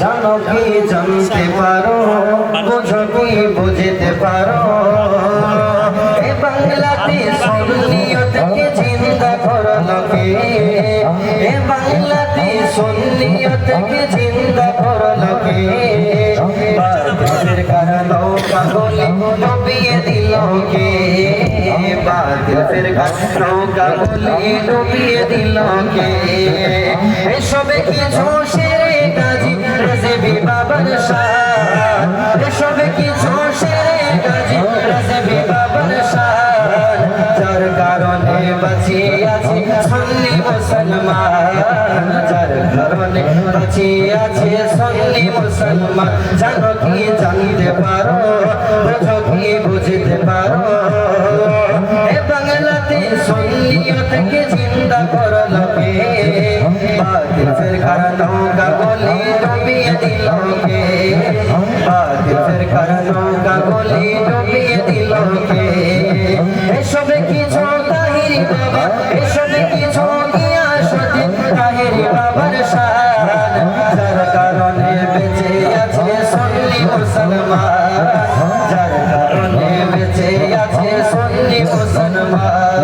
জানো কি জানতে পারো, বুঝো কি বুঝতে পারো। এ বাংলাতে সুন্নিয়তকে জিন্দা করল কে এ বাংলাতে সুন্নিয়তকে জিন্দা করল কে বাতিলের কারণ কাগলে ডুবিয়ে দিল কে। বাতিলের কারণ কাগলে ডুবিয়ে দিল কে। এসবে কিছু সেরে গাজী রেজবি বাবার শান এসবে কিছু সেরে গাজী রেজবি বাবার শান যার কারণে কারণে বাংলাতে সন্নিয়তকে জিন্দা করল কে বাতিল ফিরকার নৌকা গলি ডুবিয়ে দিল কে বাতিল ফিরকার নৌকা গলি ডুবিয়ে দিল কে এসবে কিছু তাহিরি বাবা এসবে কিছু গিয়াসতে তাহিরি বাবার শান যার কারণে বেঁচে আছে সন্নি মুসলমান। যার কারণে বেঁচে আছে সন্নি মুসলমান।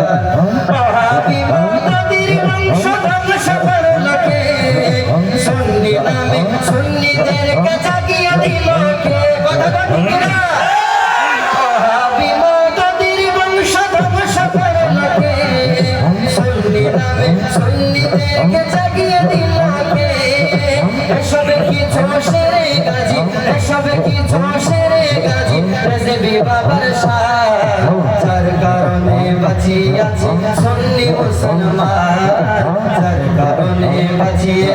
আছে সন্নি মুসলমান যার কারণে বাঁচিয়ে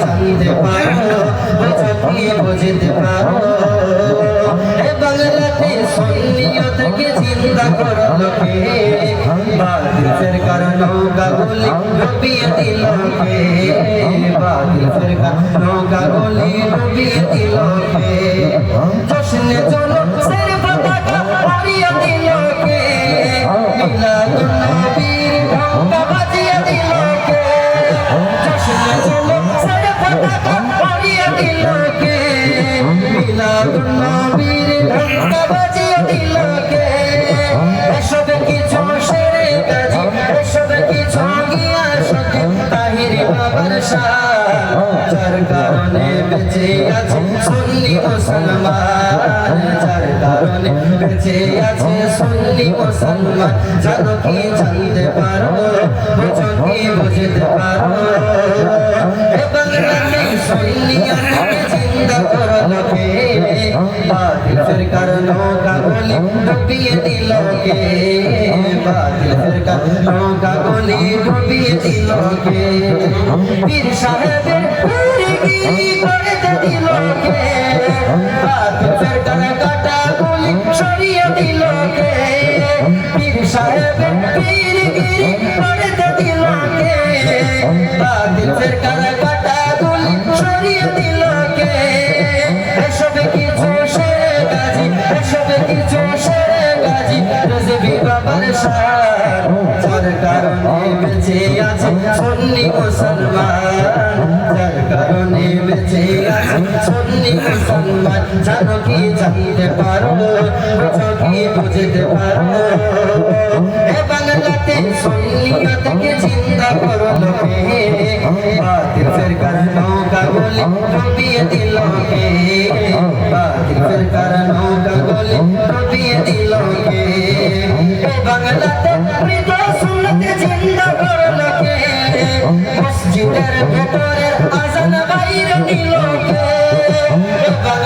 জানতে পারো বুঝো কি বুঝতে পারো বাংলাতে সন্নিয়তকে জিন্দা করল কে বাতিল ফিরকার নৌকা গুলি ডুবিয়ে দিল কে বাতিল ফিরকার নৌকা গুলি ডুবিয়ে দিল কে জশ্নে চলো সের পতাকা হারিয়ে দিল কে মিলাদুন নবীর ঢাকা হারিয়ে দিল কে মিলাদুন নবীর ঢাকা বাজিয়ে দিল কে এসবে কিছু সেরে কাজী এসবে কিছু গিয়া সত্যি তাহিরি বাবার শান যার কারণে বেঁচে আছে সুন্নি মুসলমান। যার কারণে বেঁচে আছে সুন্নি মুসলমান। জানো কি জানতে পারো? বুঝো কি বুঝতে পারো? এ বাংলাতে জিন্দা করল কে বাতিল ফিরকার নৌকা গলি ডুবিয়ে দিল কে বাতিল ফিরকার নৌকা গলি ডুবিয়ে দিল কে পীর সাহেবের পীরগিরি করে দিল কে বাতিল ফিরকার কাটা গলি সরিয়ে দিল কে পীর সাহেবের পীরগিরি মুসলমান জানো কি জানতে পারো বুঝো কি বুঝতে পারো বাংলাতে করল কে ভেতরের আজান বাইরে দিল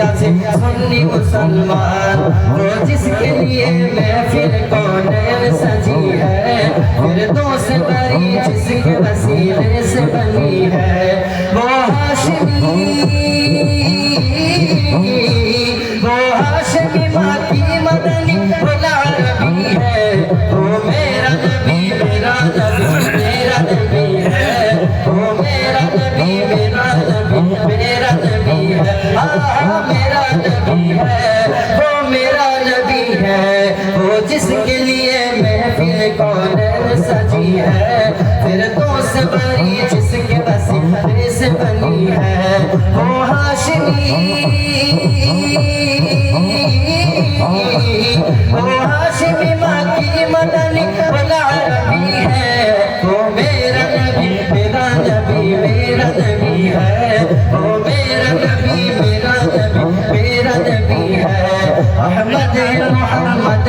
से सुन्नी मुसलमान वो जिसके लिए महफिल कौन नैन सजी है? फिर तो दो से बरी जिसके वसीले से बनी है, वो हाशमी। मेरा नबी है वो मेरा नबी है वो जिसके लिए महफिल कौन सजी है फिर तो सबरी जिसके वसीले से बनी है वो हाशमी वो हाशमी माँ की मदनी वाला अरबी है। محمد محمد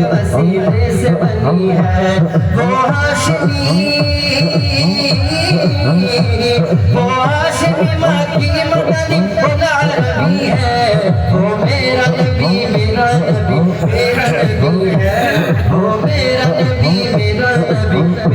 کے وسیلے سے بنی ہے وہ ہاشمی وہ ہاشمی ماں کی